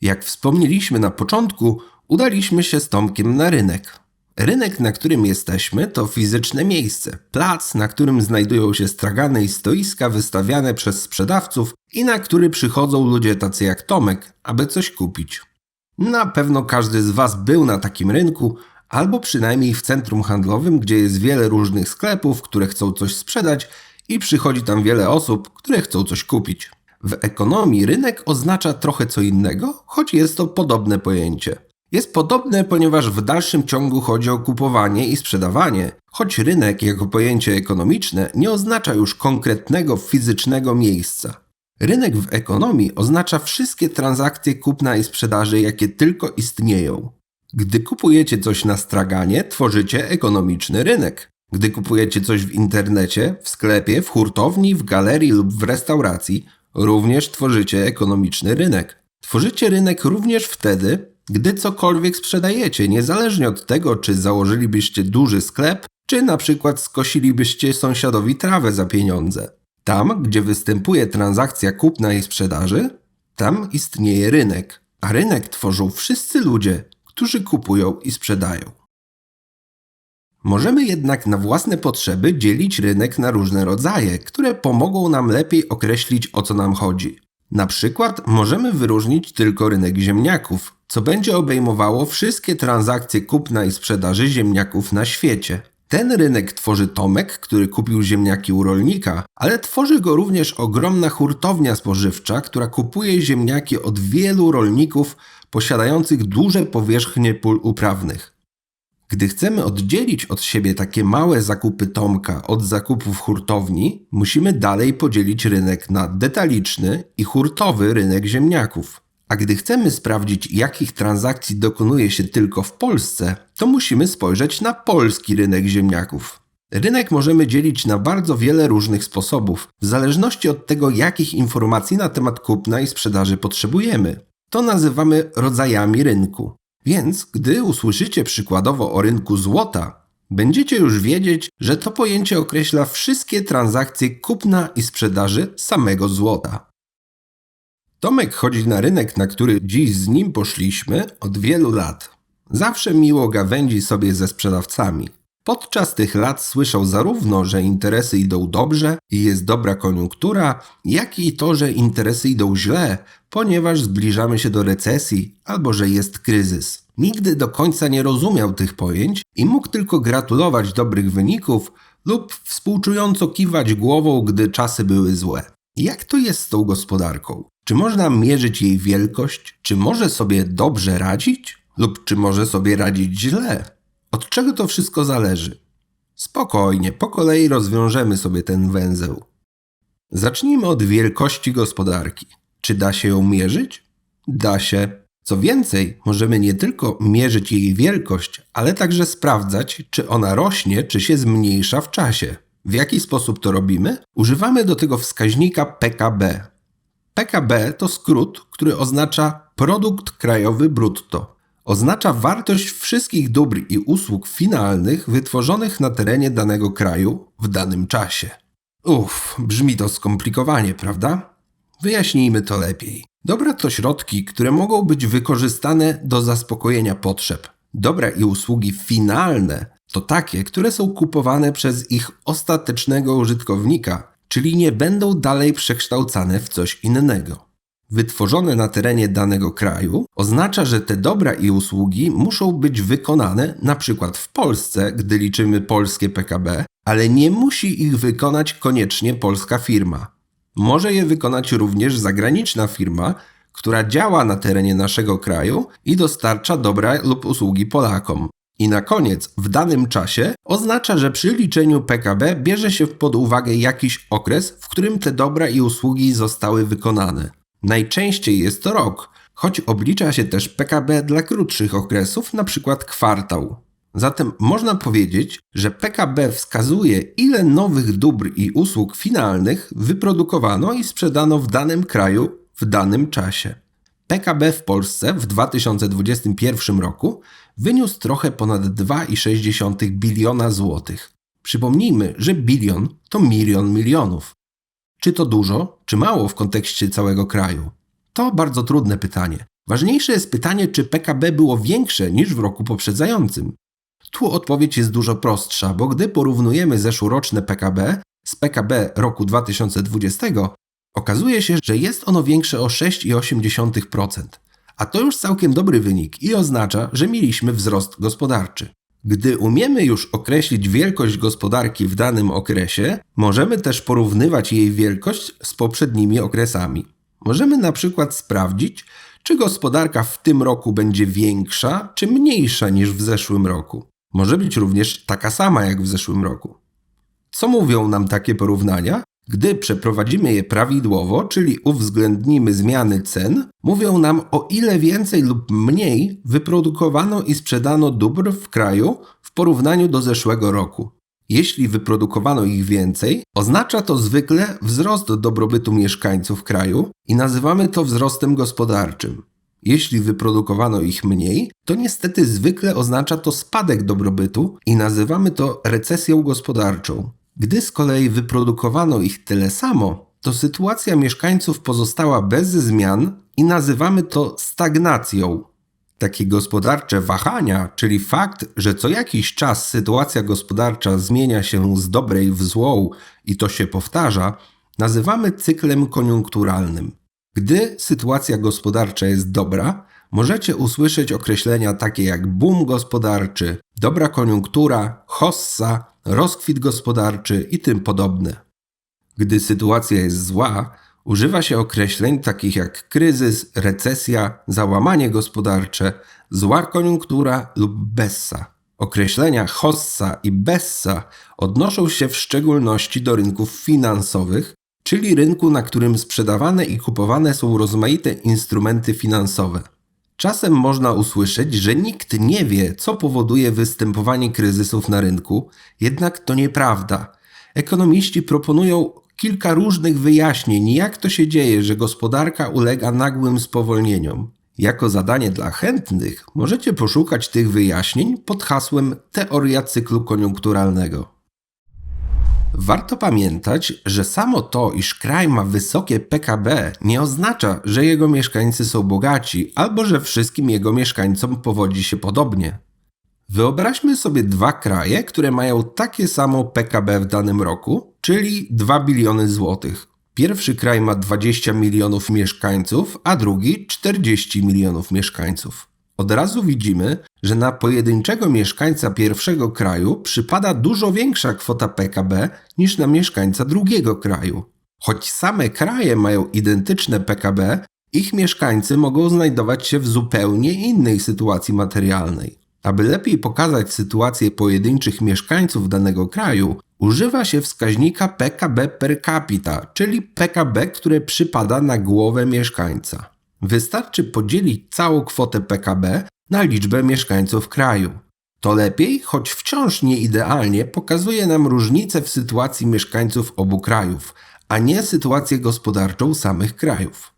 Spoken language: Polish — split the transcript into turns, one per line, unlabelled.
Jak wspomnieliśmy na początku, udaliśmy się z Tomkiem na rynek. Rynek, na którym jesteśmy, to fizyczne miejsce, plac, na którym znajdują się stragany i stoiska wystawiane przez sprzedawców i na który przychodzą ludzie tacy jak Tomek, aby coś kupić. Na pewno każdy z Was był na takim rynku, albo przynajmniej w centrum handlowym, gdzie jest wiele różnych sklepów, które chcą coś sprzedać i przychodzi tam wiele osób, które chcą coś kupić. W ekonomii rynek oznacza trochę co innego, choć jest to podobne pojęcie. Jest podobne, ponieważ w dalszym ciągu chodzi o kupowanie i sprzedawanie, choć rynek jako pojęcie ekonomiczne nie oznacza już konkretnego fizycznego miejsca. Rynek w ekonomii oznacza wszystkie transakcje kupna i sprzedaży, jakie tylko istnieją. Gdy kupujecie coś na straganie, tworzycie ekonomiczny rynek. Gdy kupujecie coś w internecie, w sklepie, w hurtowni, w galerii lub w restauracji, również tworzycie ekonomiczny rynek. Tworzycie rynek również wtedy, gdy cokolwiek sprzedajecie, niezależnie od tego, czy założylibyście duży sklep, czy na przykład skosilibyście sąsiadowi trawę za pieniądze. Tam, gdzie występuje transakcja kupna i sprzedaży, tam istnieje rynek, a rynek tworzą wszyscy ludzie, którzy kupują i sprzedają. Możemy jednak na własne potrzeby dzielić rynek na różne rodzaje, które pomogą nam lepiej określić o co nam chodzi. Na przykład możemy wyróżnić tylko rynek ziemniaków, co będzie obejmowało wszystkie transakcje kupna i sprzedaży ziemniaków na świecie. Ten rynek tworzy Tomek, który kupił ziemniaki u rolnika, ale tworzy go również ogromna hurtownia spożywcza, która kupuje ziemniaki od wielu rolników posiadających duże powierzchnie pól uprawnych. Gdy chcemy oddzielić od siebie takie małe zakupy Tomka od zakupów hurtowni, musimy dalej podzielić rynek na detaliczny i hurtowy rynek ziemniaków. A gdy chcemy sprawdzić, jakich transakcji dokonuje się tylko w Polsce, to musimy spojrzeć na polski rynek ziemniaków. Rynek możemy dzielić na bardzo wiele różnych sposobów, w zależności od tego, jakich informacji na temat kupna i sprzedaży potrzebujemy. To nazywamy rodzajami rynku. Więc gdy usłyszycie przykładowo o rynku złota, będziecie już wiedzieć, że to pojęcie określa wszystkie transakcje kupna i sprzedaży samego złota. Tomek chodzi na rynek, na który dziś z nim poszliśmy od wielu lat. Zawsze miło gawędzi sobie ze sprzedawcami. Podczas tych lat słyszał zarówno, że interesy idą dobrze i jest dobra koniunktura, jak i to, że interesy idą źle, ponieważ zbliżamy się do recesji albo że jest kryzys. Nigdy do końca nie rozumiał tych pojęć i mógł tylko gratulować dobrych wyników lub współczująco kiwać głową, gdy czasy były złe. Jak to jest z tą gospodarką? Czy można mierzyć jej wielkość? Czy może sobie dobrze radzić? Lub czy może sobie radzić źle? Od czego to wszystko zależy? Spokojnie, po kolei rozwiążemy sobie ten węzeł. Zacznijmy od wielkości gospodarki. Czy da się ją mierzyć? Da się. Co więcej, możemy nie tylko mierzyć jej wielkość, ale także sprawdzać, czy ona rośnie, czy się zmniejsza w czasie. W jaki sposób to robimy? Używamy do tego wskaźnika PKB. PKB to skrót, który oznacza produkt krajowy brutto oznacza wartość wszystkich dóbr i usług finalnych wytworzonych na terenie danego kraju w danym czasie. Uff, brzmi to skomplikowanie, prawda? Wyjaśnijmy to lepiej. Dobra to środki, które mogą być wykorzystane do zaspokojenia potrzeb. Dobra i usługi finalne to takie, które są kupowane przez ich ostatecznego użytkownika, czyli nie będą dalej przekształcane w coś innego wytworzone na terenie danego kraju, oznacza, że te dobra i usługi muszą być wykonane na przykład w Polsce, gdy liczymy polskie PKB, ale nie musi ich wykonać koniecznie polska firma. Może je wykonać również zagraniczna firma, która działa na terenie naszego kraju i dostarcza dobra lub usługi Polakom. I na koniec, w danym czasie oznacza, że przy liczeniu PKB bierze się pod uwagę jakiś okres, w którym te dobra i usługi zostały wykonane. Najczęściej jest to rok, choć oblicza się też PKB dla krótszych okresów, np. kwartał. Zatem można powiedzieć, że PKB wskazuje, ile nowych dóbr i usług finalnych wyprodukowano i sprzedano w danym kraju w danym czasie. PKB w Polsce w 2021 roku wyniósł trochę ponad 2,6 biliona złotych. Przypomnijmy, że bilion to milion milionów. Czy to dużo, czy mało w kontekście całego kraju? To bardzo trudne pytanie. Ważniejsze jest pytanie, czy PKB było większe niż w roku poprzedzającym. Tu odpowiedź jest dużo prostsza, bo gdy porównujemy zeszłoroczne PKB z PKB roku 2020, okazuje się, że jest ono większe o 6,8%. A to już całkiem dobry wynik i oznacza, że mieliśmy wzrost gospodarczy. Gdy umiemy już określić wielkość gospodarki w danym okresie, możemy też porównywać jej wielkość z poprzednimi okresami. Możemy na przykład sprawdzić, czy gospodarka w tym roku będzie większa czy mniejsza niż w zeszłym roku. Może być również taka sama jak w zeszłym roku. Co mówią nam takie porównania? Gdy przeprowadzimy je prawidłowo, czyli uwzględnimy zmiany cen, mówią nam o ile więcej lub mniej wyprodukowano i sprzedano dóbr w kraju w porównaniu do zeszłego roku. Jeśli wyprodukowano ich więcej, oznacza to zwykle wzrost dobrobytu mieszkańców kraju i nazywamy to wzrostem gospodarczym. Jeśli wyprodukowano ich mniej, to niestety zwykle oznacza to spadek dobrobytu i nazywamy to recesją gospodarczą. Gdy z kolei wyprodukowano ich tyle samo, to sytuacja mieszkańców pozostała bez zmian i nazywamy to stagnacją. Takie gospodarcze wahania, czyli fakt, że co jakiś czas sytuacja gospodarcza zmienia się z dobrej w złą i to się powtarza, nazywamy cyklem koniunkturalnym. Gdy sytuacja gospodarcza jest dobra, możecie usłyszeć określenia takie jak boom gospodarczy, dobra koniunktura, hossa, rozkwit gospodarczy i tym podobne. Gdy sytuacja jest zła, używa się określeń takich jak kryzys, recesja, załamanie gospodarcze, zła koniunktura lub bessa. Określenia hossa i bessa odnoszą się w szczególności do rynków finansowych, czyli rynku, na którym sprzedawane i kupowane są rozmaite instrumenty finansowe. Czasem można usłyszeć, że nikt nie wie, co powoduje występowanie kryzysów na rynku, jednak to nieprawda. Ekonomiści proponują kilka różnych wyjaśnień, jak to się dzieje, że gospodarka ulega nagłym spowolnieniom. Jako zadanie dla chętnych możecie poszukać tych wyjaśnień pod hasłem Teoria cyklu koniunkturalnego. Warto pamiętać, że samo to, iż kraj ma wysokie PKB, nie oznacza, że jego mieszkańcy są bogaci albo że wszystkim jego mieszkańcom powodzi się podobnie. Wyobraźmy sobie dwa kraje, które mają takie samo PKB w danym roku, czyli 2 biliony złotych. Pierwszy kraj ma 20 milionów mieszkańców, a drugi 40 milionów mieszkańców. Od razu widzimy, że na pojedynczego mieszkańca pierwszego kraju przypada dużo większa kwota PKB niż na mieszkańca drugiego kraju. Choć same kraje mają identyczne PKB, ich mieszkańcy mogą znajdować się w zupełnie innej sytuacji materialnej. Aby lepiej pokazać sytuację pojedynczych mieszkańców danego kraju, używa się wskaźnika PKB per capita, czyli PKB, które przypada na głowę mieszkańca. Wystarczy podzielić całą kwotę PKB na liczbę mieszkańców kraju. To lepiej, choć wciąż nie idealnie, pokazuje nam różnicę w sytuacji mieszkańców obu krajów, a nie sytuację gospodarczą samych krajów.